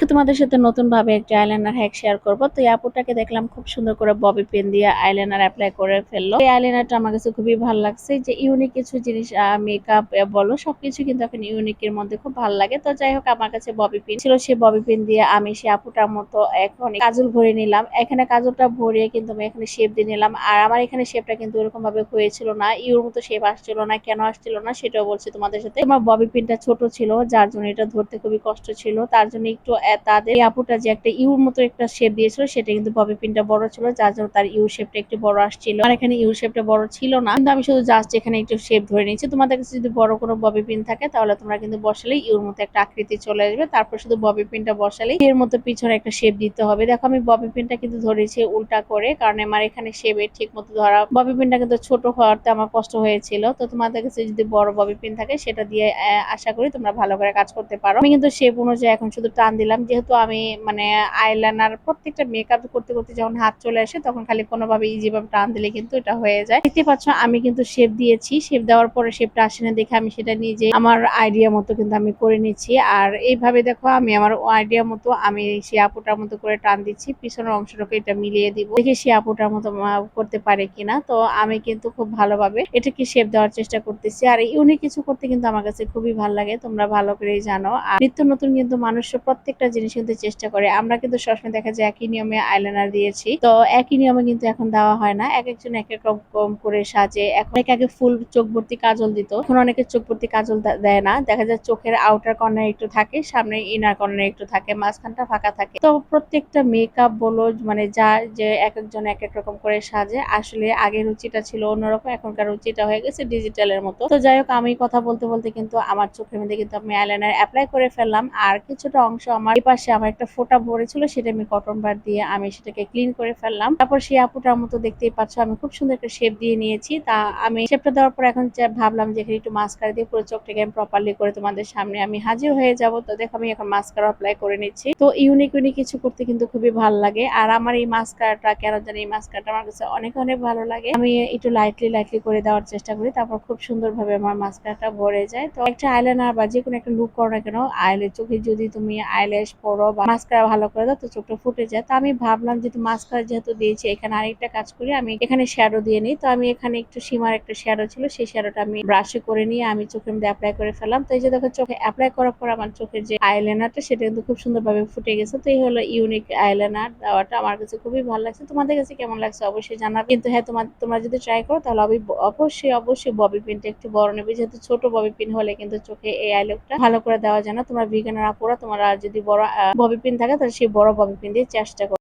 আজকে তোমাদের সাথে নতুন ভাবে একটা আইলাইনার হ্যাক শেয়ার করব। তো এই আপুটাকে দেখলাম খুব সুন্দর করে ববি পেন দিয়ে আইলাইনার অ্যাপ্লাই করে ফেলল। এই আইলাইনারটা আমার কাছে খুবই ভালো লাগছে। যে ইউনিক কিছু জিনিস মেকআপ বলো, সবকিছু কিন্তু এখন ইউনিকের মধ্যে খুব ভালো লাগে। তো যাই হোক, আমার কাছে ববি পেন ছিল। সেই ববি পেন দিয়ে আমি সেই আপুটার মতো এখন কাজল ভরে নিলাম। এখানে কাজলটা ভরিয়ে কিন্তু আমি এখানে শেপ দিয়ে নিলাম। আর আমার এখানে শেপটা কিন্তু এরকম ভাবে হয়েছিল না। ইউর মতো শেপ আসছিল না, কেন আসছিল না, সেটাও বলছি তোমাদের সাথে। আমার ববি পিনটা ছোট ছিল, যার জন্য এটা ধরতে খুবই কষ্ট ছিল। তার জন্য একটু তাদের আপুটা যে একটা ইউর মতো একটা শেপ দিয়েছিল, সেটা কিন্তু ববি পিনটা বড় ছিল, যার জন্য তার ইউ শেপটা একটু বড় আসছিল। আর এখানে ইউ শেপটা বড় ছিল না, কিন্তু আমি শুধু জাস্ট এখানে একটু শেপ ধরে নিয়েছি। তোমাদের কাছে যদি বড় কোনো ববি পিন থাকে, তাহলে তোমরা কিন্তু বসালে ইউর মতো একটা আকৃতি চলে আসবে। তারপর শুধু ববি পিনটা বসালে এর মতো পিছনে একটা শেপ দিতে হবে। দেখো, আমি ববি পিনটা কিন্তু ধরেছি উল্টা করে, কারণ আমার এখানে শেপের ঠিক মতো ধরা ববি পিনটা কিন্তু ছোট হওয়াতে আমার কষ্ট হয়েছিল। তো তোমাদের কাছে যদি বড় ববি পিন থাকে, সেটা দিয়ে আশা করি তোমরা ভালো করে কাজ করতে পারো। আমি কিন্তু শেপ অনুযায়ী এখন শুধু টান দিলাম। যেহেতু আমি মানে আইলাইনার প্রত্যেকটা মেকআপ করতে করতে যখন হাত চলে আসে তখন খালি কোনোভাবে ইজি ভাবে টান দিলে কিন্তু এটা হয়ে যায়। দেখতে পাচ্ছ আমি কিন্তু শেপ দিয়েছি। শেপ দেওয়ার পরে শেপটা আসে না দেখে আমি সেটা নিজে আমার আইডিয়া মতো কিন্তু আমি করে নিচ্ছি। আর এইভাবে দেখো আমি আমার আইডিয়া মতো আমি সে আপুটার মতো করে টান দিচ্ছি। পিছনের অংশটাকে এটা মিলিয়ে দিব। দেখি সে আপুটার মতো করতে পারে কিনা। তো আমি কিন্তু খুব ভালোভাবে এটাকে শেপ দেওয়ার চেষ্টা করতেছি। আর ইউনিক কিছু করতে কিন্তু আমার কাছে খুবই ভালো লাগে। তোমরা ভালো করেই জানো। আর নিত্য নতুন কিন্তু মানুষ প্রত্যেকটা জিনিস কিন্তু চেষ্টা করে। আমরা কিন্তু সবসময় দেখা যায় একই নিয়মে আইলাইনার দিয়েছি। তো একই নিয়মে কিন্তু এখন দেওয়া হয় না। এক একজন এক এক রকম করে সাজে। এখন আগে ফুল চোখ ভর্তি কাজল দিত। এখন অনেকে চোখ ভর্তি কাজল দেয় না। দেখা যায় চোখের আউটার কর্নার একটু থাকে, সামনে ইনার কর্নার একটু থাকে, মাঝখানটা ফাঁকা থাকে। তো প্রত্যেকটা মেকআপ বলো মানে যা যে এক একজন এক এক রকম করে সাজে, আসলে আগের রুচিটা ছিল অন্যরকম। এখনকার রুচিটা হয়ে গেছে ডিজিটালের মতো। তো যাই হোক, আমি কথা বলতে বলতে কিন্তু আমার চোখের মধ্যে কিন্তু আমি আইলাইনার অ্যাপ্লাই করে ফেললাম। আর কিছুটা অংশ আমার পাশে আমার একটা ফোঁটা ভরেছিল, সেটা আমি কটন বার দিয়ে আমি সেটাকে ক্লিন করে ফেললাম। তারপর সেই আপুটার মতো দেখতেই পাচ্ছ, আমি খুব সুন্দর একটা শেপ দিয়ে নিয়েছি। তা আমি শেপটা দেওয়ার পর এখন ভাবলাম যে একটু মাস্কারা দিয়ে পুরো চোখটাকে আমি প্রপারলি করে তোমাদের সামনে আমি হাজির হয়ে যাব। তো দেখো, আমি এখন মাস্কারা অ্যাপ্লাই করে নিচ্ছি। তো ইউনিক ইউনিক কিছু করতে কিন্তু খুবই ভালো লাগে। আর আমার এই মাস্কারাটা কেন জানি এই মাস্কারাটা আমার কাছে অনেক অনেক ভালো লাগে। আমি একটু লাইটলি লাইটলি করে দেওয়ার চেষ্টা করি, তারপর খুব সুন্দরভাবে আমার মাস্কারাটা ভরে যায়। তো একটা আইলাইনার বা যে কোনো একটা লুক করো না কেন আইলে চোখে যদি তুমি আইল্যাশ পরো বা মাস্কারা ভালো করে দাও, তো চোখটা ফুটে যায়। তো আমি ভাবলাম যেহেতু মাস্কারা যেহেতু দিয়েছি, এখানে আরেকটা কাজ করি, আমি এখানে শ্যাডো দিয়ে নিই। তো আমি এখানে একটু সীমার একটা শ্যাডো ছিল, সেই শ্যাডোটা আমি ব্রাশে করে নিয়ে আমি চোখের মধ্যে অ্যাপ্লাই করে ফেললাম। তো এই যে দেখো, চোখে অ্যাপ্লাই করার পর আমার চোখের যে আইলাইনারটা সেটা কিন্তু খুব সুন্দরভাবে ফুটে গেছে। তো এই হলো ইউনিক আইলাইনার দেওয়াটা, আমার কাছে খুবই ভালো লাগছে। তোমাদের কাছে কেমন লাগছে অবশ্যই জানাবে। কিন্তু হ্যাঁ তোমার, তোমরা যদি ট্রাই করো, তাহলে অবি- অবশ্যই অবশ্যই ববি পিনটা একটু বড় নেবে। যেহেতু ছোট ববি পিন হলে কিন্তু চোখে এই আইলুকটা ভালো করে দেওয়া যায় না। তোমরা বিজ্ঞানের আপুরা, তোমরা যদি বড় ববি পিন থাকে তাহলে সেই বড় ববি পিন দিয়ে চেষ্টা করো